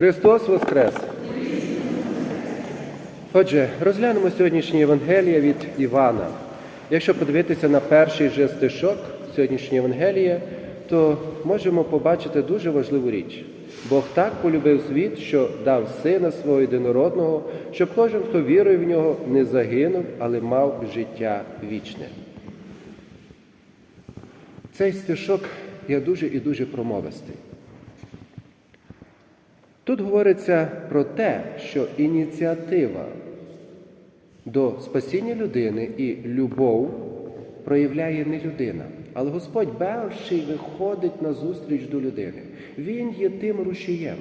Христос Воскрес! Отже, розглянемо сьогоднішнє Євангеліє від Івана. Якщо подивитися на перший же стишок сьогоднішнього Євангелія, то можемо побачити дуже важливу річ. Бог так полюбив світ, що дав сина свого єдинородного, щоб кожен, хто вірує в нього, не загинув, але мав життя вічне. Цей стишок є дуже і дуже промовистий. Тут говориться про те, що ініціатива до спасіння людини і любов проявляє не людина, але Господь перший виходить на зустріч до людини. Він є тим рушієм,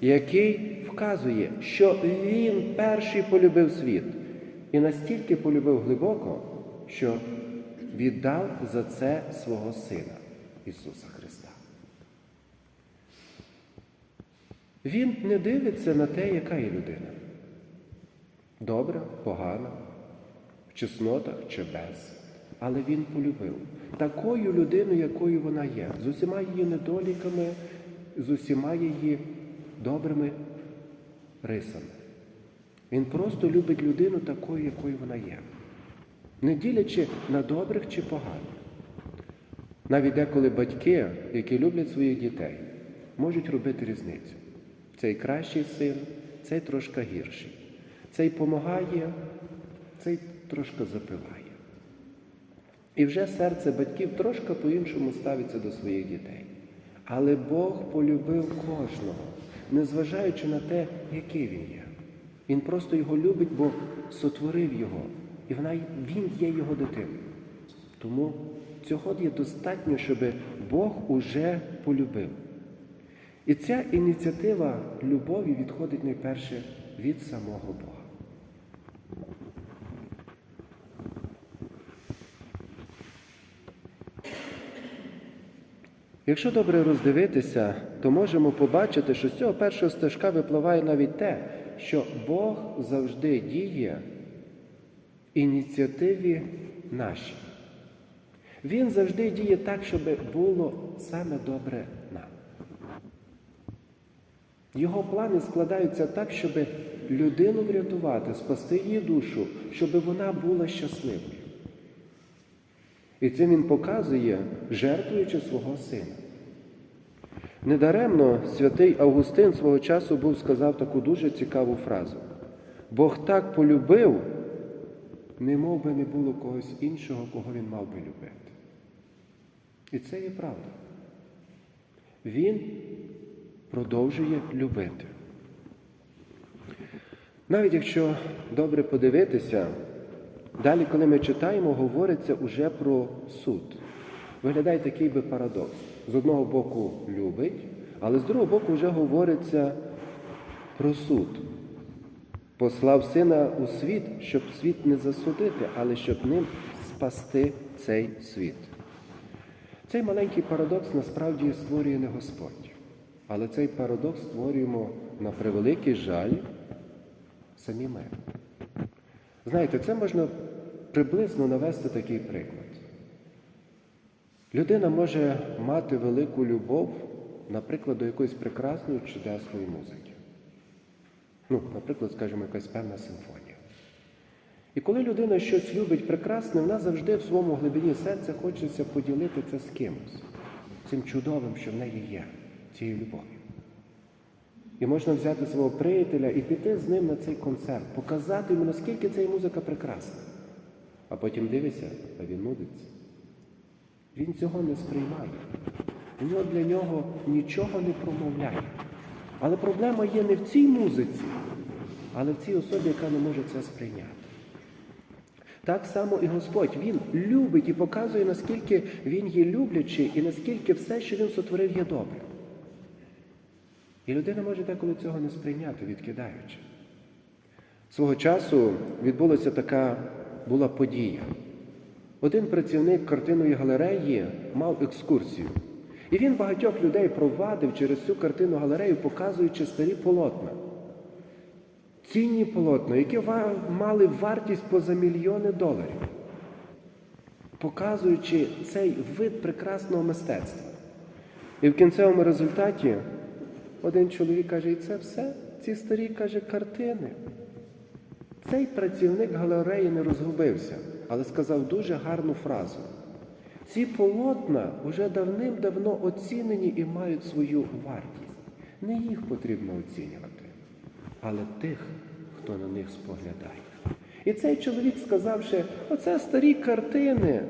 який вказує, що Він перший полюбив світ і настільки полюбив глибоко, що віддав за це свого Сина Ісуса Христа. Він не дивиться на те, яка є людина. Добра, погана, в чеснотах чи без. Але він полюбив такою людиною, якою вона є, з усіма її недоліками, з усіма її добрими рисами. Він просто любить людину такою, якою вона є, не ділячи на добрих чи поганих. Навіть деколи батьки, які люблять своїх дітей, можуть робити різницю. Цей кращий син, цей трошки гірший. Цей помагає, цей трошки запиває. І вже серце батьків трошки по-іншому ставиться до своїх дітей. Але Бог полюбив кожного, незважаючи на те, який він є. Він просто його любить, бо сотворив його, і вона, він є його дитиною. Тому цього є достатньо, щоб Бог уже полюбив. І ця ініціатива любові відходить найперше від самого Бога. Якщо добре роздивитися, то можемо побачити, що з цього першого стежка випливає навіть те, що Бог завжди діє в ініціативі нашій. Він завжди діє так, щоб було саме добре. Його плани складаються так, щоб людину врятувати, спасти її душу, щоб вона була щасливою. І цим він показує, жертвуючи свого сина. Недаремно святий Августин свого часу був сказав таку дуже цікаву фразу. Бог так полюбив, не мов би не було когось іншого, кого він мав би любити. І це є правда. Він продовжує любити. Навіть якщо добре подивитися, далі, коли ми читаємо, говориться уже про суд. Виглядає такий би парадокс. З одного боку любить, але з другого боку вже говориться про суд. Послав сина у світ, щоб світ не засудити, але щоб ним спасти цей світ. Цей маленький парадокс насправді створює не Господь. Але цей парадокс створюємо на превеликий жаль самі ми. Знаєте, це можна приблизно навести такий приклад. Людина може мати велику любов, наприклад, до якоїсь прекрасної чудесної музики. Ну, наприклад, скажімо, якась певна симфонія. І коли людина щось любить прекрасне, вона завжди в своєму глибині серця хочеться поділити це з кимось, цим чудовим, що в неї є цією любов'ю. І можна взяти свого приятеля і піти з ним на цей концерт, показати йому, наскільки ця музика прекрасна. А потім дивися, а він нудиться. Він цього не сприймає. Воно для нього нічого не промовляє. Але проблема є не в цій музиці, але в цій особі, яка не може це сприйняти. Так само і Господь, Він любить і показує, наскільки Він є люблячий і наскільки все, що Він сотворив, є добре. І людина може деколи цього не сприйняти, відкидаючи. Свого часу відбулася така була подія. Один працівник картинної галереї мав екскурсію. І він багатьох людей провадив через цю картинну галерею, показуючи старі полотна. Цінні полотна, які мали вартість поза мільйони доларів, показуючи цей вид прекрасного мистецтва. І в кінцевому результаті один чоловік каже, і це все, ці старі каже, картини. Цей працівник галереї не розгубився, але сказав дуже гарну фразу. Ці полотна вже давним-давно оцінені і мають свою вартість. Не їх потрібно оцінювати, але тих, хто на них споглядає. І цей чоловік, сказавши, оце старі картини,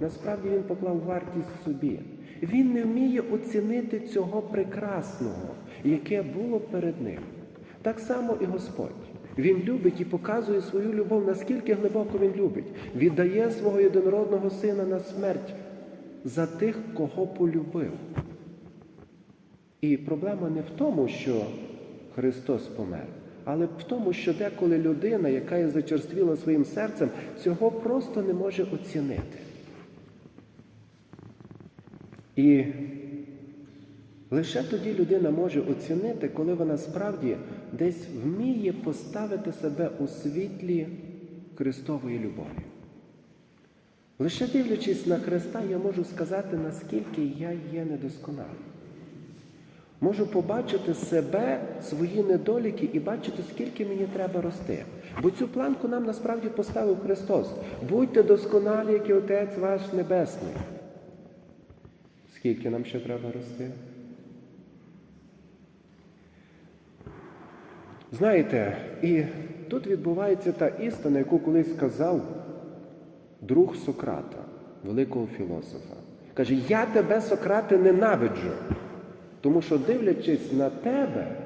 насправді він поклав вартість собі. Він не вміє оцінити цього прекрасного, яке було перед ним. Так само і Господь. Він любить і показує свою любов, наскільки глибоко він любить. Віддає свого єдинородного сина на смерть за тих, кого полюбив. І проблема не в тому, що Христос помер, але в тому, що деколи людина, яка є зачерствіла своїм серцем, цього просто не може оцінити. І лише тоді людина може оцінити, коли вона справді десь вміє поставити себе у світлі Христової любові. Лише дивлячись на Христа, я можу сказати, наскільки я є недосконалим. Можу побачити себе, свої недоліки і бачити, скільки мені треба рости. Бо цю планку нам насправді поставив Христос. Будьте досконалі, як і Отець ваш Небесний. Скільки нам ще треба рости? Знаєте, і тут відбувається та істина, яку колись сказав друг Сократа, великого філософа. Каже, я тебе, Сократе, ненавиджу, тому що, дивлячись на тебе,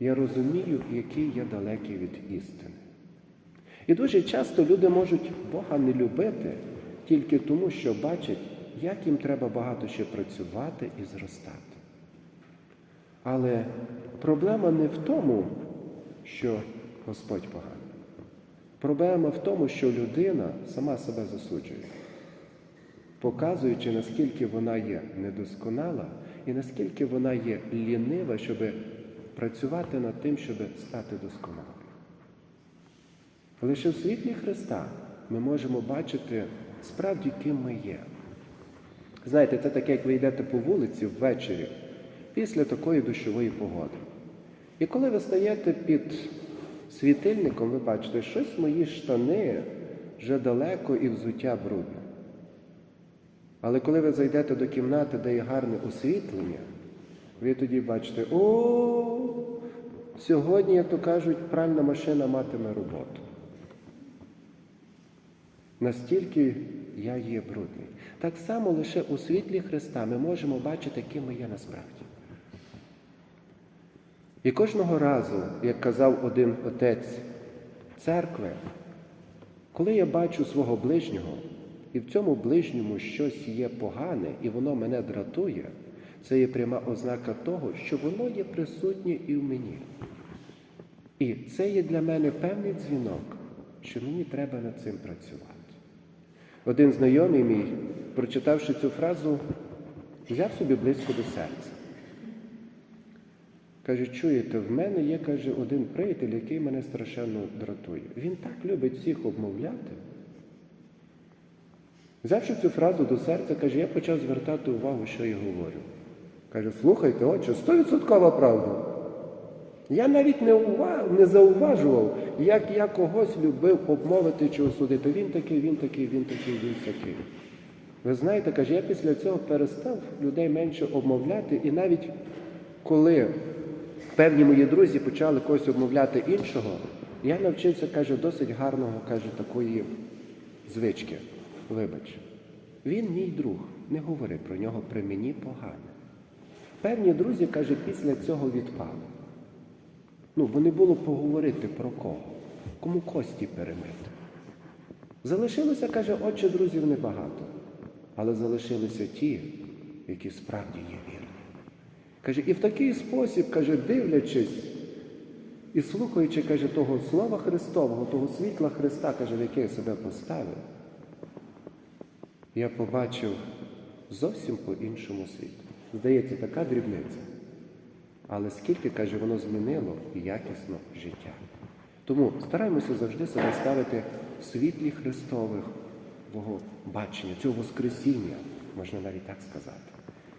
я розумію, який я далекий від істини. І дуже часто люди можуть Бога не любити тільки тому, що бачать, як їм треба багато ще працювати і зростати. Але проблема не в тому, що Господь поганий. Проблема в тому, що людина сама себе засуджує, показуючи, наскільки вона є недосконала і наскільки вона є лінива, щоб працювати над тим, щоб стати досконалою. Лише в світлі Христа ми можемо бачити справді, ким ми є. Знаєте, це таке, як ви йдете по вулиці ввечері після такої дощової погоди. І коли ви стаєте під світильником, ви бачите, щось мої штани вже далеко і взуття брудне. Але коли ви зайдете до кімнати, де є гарне освітлення, ви тоді бачите, о, сьогодні, як то кажуть, пральна машина матиме роботу. Настільки я є брудний. Так само лише у світлі Христа ми можемо бачити, ким ми є насправді. І кожного разу, як казав один отець церкви, коли я бачу свого ближнього, і в цьому ближньому щось є погане, і воно мене дратує, це є пряма ознака того, що воно є присутнє і в мені. І це є для мене певний дзвінок, що мені треба над цим працювати. Один знайомий мій, прочитавши цю фразу, взяв собі близько до серця. Каже, чуєте, в мене є, каже, один приятель, який мене страшенно дратує. Він так любить всіх обмовляти. Взявши цю фразу до серця, каже, я почав звертати увагу, що я говорю. Каже, слухайте, отче, стовідсоткова правда. Я навіть не, ува... не зауважував, як я когось любив обмовити чи осудити. Він такий, він такий, він такий, він такий. Ви знаєте, каже, я після цього перестав людей менше обмовляти, і навіть коли певні мої друзі почали когось обмовляти іншого, я навчився, каже, досить гарного, каже, такої звички. Вибач, він мій друг, не говори про нього при мені погано. Певні друзі, каже, після цього відпали. Ну, бо не було поговорити про кого, кому кості перемити. Залишилося, каже, отче друзів небагато, але залишилися ті, які справді є вірні. Каже, і в такий спосіб, каже, дивлячись і слухаючи, каже, того Слова Христового, того світла Христа, каже, в яке я себе поставив, я побачив зовсім по-іншому світ. Здається, така дрібниця. Але скільки, каже, воно змінило якісно життя. Тому стараємося завжди себе ставити в світлі Христових бачення, цього Воскресіння, можна навіть так сказати.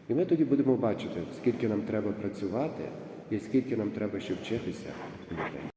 І ми тоді будемо бачити, скільки нам треба працювати і скільки нам треба ще вчитися людей.